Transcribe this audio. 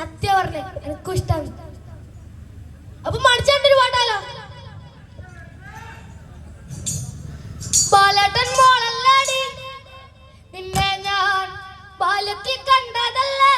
സത്യം പറഞ്ഞേ എനിക്കും ഇഷ്ടമാണ് അപ്പൊ മടിച്ചാണ്ടൊരു പാട്ടാലോ? ബാലേട്ടൻ മോളല്ലാടി. നിന്നെ ഞാൻ ബാല്യത്തിൽ കണ്ടതല്ലേ?